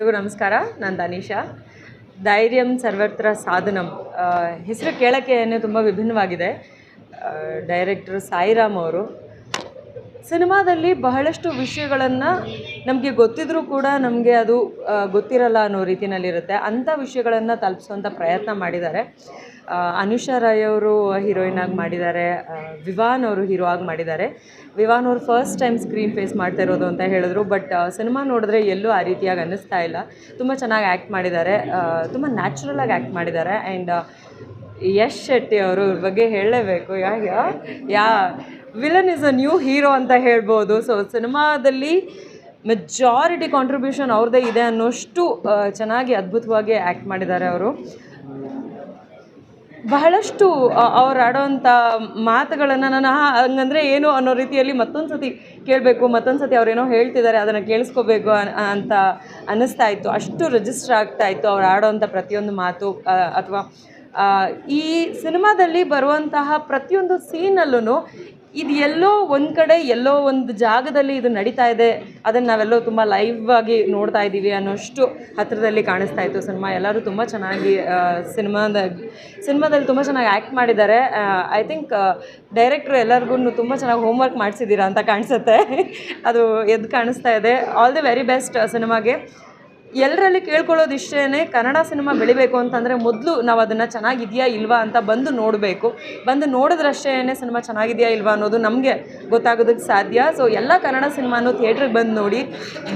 ಎಲ್ರಿಗೂ ನಮಸ್ಕಾರ ನಾನು ದನೀಶಾ ಧೈರ್ಯಂ ಸರ್ವತ್ರ ಸಾಧನಂ. ಹೆಸರು ಕೇಳೋಕ್ಕೆ ತುಂಬ ವಿಭಿನ್ನವಾಗಿದೆ. ಡೈರೆಕ್ಟರ್ ಸಾಯಿರಾಮ್ ಅವರು. ಸಿನಿಮಾದಲ್ಲಿ ಬಹಳಷ್ಟು ವಿಷಯಗಳನ್ನು ನಮಗೆ ಗೊತ್ತಿದ್ರೂ ಕೂಡ ನಮಗೆ ಅದು ಗೊತ್ತಿರಲ್ಲ ಅನ್ನೋ ರೀತಿಯಲ್ಲಿರುತ್ತೆ ಅಂಥ ವಿಷಯಗಳನ್ನು ತಲುಪಿಸುವಂಥ ಪ್ರಯತ್ನ ಮಾಡಿದ್ದಾರೆ. ಅನುಷಾ ರಾಯ್ ಅವರು ಹೀರೋಯಿನ್ ಆಗಿ ಮಾಡಿದ್ದಾರೆ. ವಿವಾನ್ ಅವರು ಹೀರೋ ಆಗಿ ಮಾಡಿದ್ದಾರೆ. ವಿವಾನ್ ಅವರು ಫಸ್ಟ್ ಟೈಮ್ ಸ್ಕ್ರೀನ್ ಫೇಸ್ ಮಾಡ್ತಾ ಇರೋದು ಅಂತ ಹೇಳಿದ್ರು. ಬಟ್ ಸಿನಿಮಾ ನೋಡಿದ್ರೆ ಎಲ್ಲೂ ಆ ರೀತಿಯಾಗಿ ಅನ್ನಿಸ್ತಾ ಇಲ್ಲ. ತುಂಬ ಚೆನ್ನಾಗಿ ಆ್ಯಕ್ಟ್ ಮಾಡಿದ್ದಾರೆ. ತುಂಬ ನ್ಯಾಚುರಲ್ ಆಗಿ ಆ್ಯಕ್ಟ್ ಮಾಡಿದ್ದಾರೆ. ಆ್ಯಂಡ್ ಯಶ್ ಶೆಟ್ಟಿ ಅವರು ಇವ್ರ ಬಗ್ಗೆ ಹೇಳಲೇಬೇಕು. Ya ya villain is a new hero ಅಂತ ಹೇಳ್ಬೋದು. ಸೊ ಸಿನಿಮಾದಲ್ಲಿ ಮೆಜಾರಿಟಿ ಕಾಂಟ್ರಿಬ್ಯೂಷನ್ ಅವ್ರದ್ದೇ ಇದೆ ಅನ್ನೋಷ್ಟು ಚೆನ್ನಾಗಿ ಅದ್ಭುತವಾಗಿ ಆ್ಯಕ್ಟ್ ಮಾಡಿದ್ದಾರೆ ಅವರು. ಬಹಳಷ್ಟು ಅವ್ರು ಆಡೋವಂಥ ಮಾತುಗಳನ್ನು ನಾನು ಹಂಗಂದರೆ ಏನು ಅನ್ನೋ ರೀತಿಯಲ್ಲಿ ಮತ್ತೊಂದು ಸತಿ ಕೇಳಬೇಕು ಮತ್ತೊಂದು ಸತಿ ಅವ್ರೇನೋ ಹೇಳ್ತಿದ್ದಾರೆ, ಅದನ್ನು ಕೇಳಿಸ್ಕೋಬೇಕು ಅಂತ ಅನ್ನಿಸ್ತಾ ಇತ್ತು. ಅಷ್ಟು ರಿಜಿಸ್ಟರ್ ಆಗ್ತಾ ಇತ್ತು ಅವ್ರು ಆಡೋವಂಥ ಪ್ರತಿಯೊಂದು ಮಾತು ಅಥವಾ ಈ ಸಿನಿಮಾದಲ್ಲಿ ಬರುವಂತಹ ಪ್ರತಿಯೊಂದು ಸೀನಲ್ಲೂ ಇದು ಎಲ್ಲೋ ಒಂದು ಕಡೆ, ಎಲ್ಲೋ ಒಂದು ಜಾಗದಲ್ಲಿ ಇದು ನಡೀತಾ ಇದೆ. ಅದನ್ನು ನಾವೆಲ್ಲೋ ತುಂಬ ಲೈವ್ ಆಗಿ ನೋಡ್ತಾ ಇದ್ದೀವಿ ಅನ್ನೋಷ್ಟು ಹತ್ತಿರದಲ್ಲಿ ಕಾಣಿಸ್ತಾ ಇತ್ತು ಸಿನಿಮಾ. ಎಲ್ಲರೂ ತುಂಬ ಚೆನ್ನಾಗಿ ಸಿನಿಮಾದ, ಸಿನಿಮಾದಲ್ಲಿ ತುಂಬ ಚೆನ್ನಾಗಿ ಆ್ಯಕ್ಟ್ ಮಾಡಿದ್ದಾರೆ. ಐ ಥಿಂಕ್ ಡೈರೆಕ್ಟ್ರು ಎಲ್ಲರಿಗೂ ತುಂಬ ಚೆನ್ನಾಗಿ ಹೋಮ್ವರ್ಕ್ ಮಾಡಿಸಿದ್ದೀರಾ ಅಂತ ಕಾಣಿಸುತ್ತೆ. ಅದು ಎದ್ದು ಕಾಣಿಸ್ತಾ ಇದೆ. ಆಲ್ ದಿ ವೆರಿ ಬೆಸ್ಟ್ ಸಿನಿಮಾಗೆ. ಎಲ್ಲರಲ್ಲಿ ಕೇಳ್ಕೊಳ್ಳೋದು ಇಷ್ಟೇ ಕನ್ನಡ ಸಿನಿಮಾ ಬೆಳಿಬೇಕು ಅಂತಂದರೆ ಮೊದಲು ನಾವು ಅದನ್ನು ಚೆನ್ನಾಗಿದೆಯಾ ಇಲ್ವಾ ಅಂತ ಬಂದು ನೋಡಬೇಕು. ಬಂದು ನೋಡಿದ್ರಷ್ಟೇ ಸಿನಿಮಾ ಚೆನ್ನಾಗಿದೆಯಾ ಇಲ್ವಾ ಅನ್ನೋದು ನಮಗೆ ಗೊತ್ತಾಗೋದಕ್ಕೆ ಸಾಧ್ಯ. ಸೊ ಎಲ್ಲ ಕನ್ನಡ ಸಿನಿಮಾನು ಥಿಯೇಟ್ರಿಗೆ ಬಂದು ನೋಡಿ,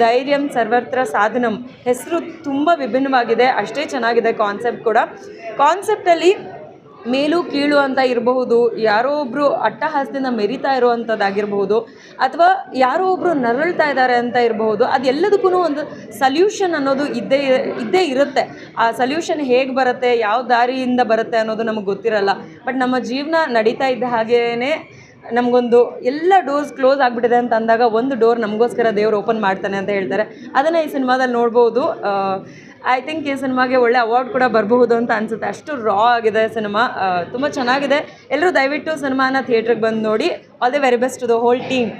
ಧೈರ್ಯಂ ಸರ್ವತ್ರ ಸಾಧನಂ. ಹೆಸರು ತುಂಬ ವಿಭಿನ್ನವಾಗಿದೆ, ಅಷ್ಟೇ ಚೆನ್ನಾಗಿದೆ ಕಾನ್ಸೆಪ್ಟ್ ಕೂಡ. ಕಾನ್ಸೆಪ್ಟಲ್ಲಿ ಮೇಲು ಕೀಳು ಅಂತ ಇರಬಹುದು, ಯಾರೋ ಒಬ್ಬರು ಅಟ್ಟಹಾಸದಿಂದ ಮೆರಿತಾ ಇರುವಂಥದ್ದಾಗಿರಬಹುದು, ಅಥವಾ ಯಾರೋ ಒಬ್ಬರು ನರಳ್ತಾ ಇದ್ದಾರೆ ಅಂತ ಇರಬಹುದು ಅದೆಲ್ಲದಕ್ಕೂ ಒಂದು ಸಲ್ಯೂಷನ್ ಅನ್ನೋದು ಇದ್ದೇ ಇದ್ದೇ ಇರುತ್ತೆ. ಆ ಸಲ್ಯೂಷನ್ ಹೇಗೆ ಬರುತ್ತೆ, ಯಾವ ದಾರಿಯಿಂದ ಬರುತ್ತೆ ಅನ್ನೋದು ನಮಗೆ ಗೊತ್ತಿರಲ್ಲ. ಬಟ್ ನಮ್ಮ ಜೀವನ ನಡೀತಾ ಇದ್ದ ಹಾಗೇ ನಮಗೊಂದು ಎಲ್ಲ ಡೋರ್ಸ್ ಕ್ಲೋಸ್ ಆಗಿಬಿಟ್ಟಿದೆ ಅಂತ ಅಂದಾಗ ಒಂದು ಡೋರ್ ನಮಗೋಸ್ಕರ ದೇವರು ಓಪನ್ ಮಾಡ್ತಾನೆ ಅಂತ ಹೇಳ್ತಾರೆ. ಅದನ್ನು ಈ ಸಿನಿಮಾದಲ್ಲಿ ನೋಡ್ಬೋದು. ಐ ಥಿಂಕ್ ಈ ಸಿನಿಮಾಗೆ ಒಳ್ಳೆ ಅವಾರ್ಡ್ ಕೂಡ ಬರಬಹುದು ಅಂತ ಅನಿಸುತ್ತೆ. ಅಷ್ಟು ರಾ ಆಗಿದೆ ಸಿನಿಮಾ. ತುಂಬ ಚೆನ್ನಾಗಿದೆ. ಎಲ್ಲರೂ ದಯವಿಟ್ಟು ಸಿನಿಮಾನ ಥಿಯೇಟ್ರಿಗೆ ಬಂದು ನೋಡಿ. All the very best the whole team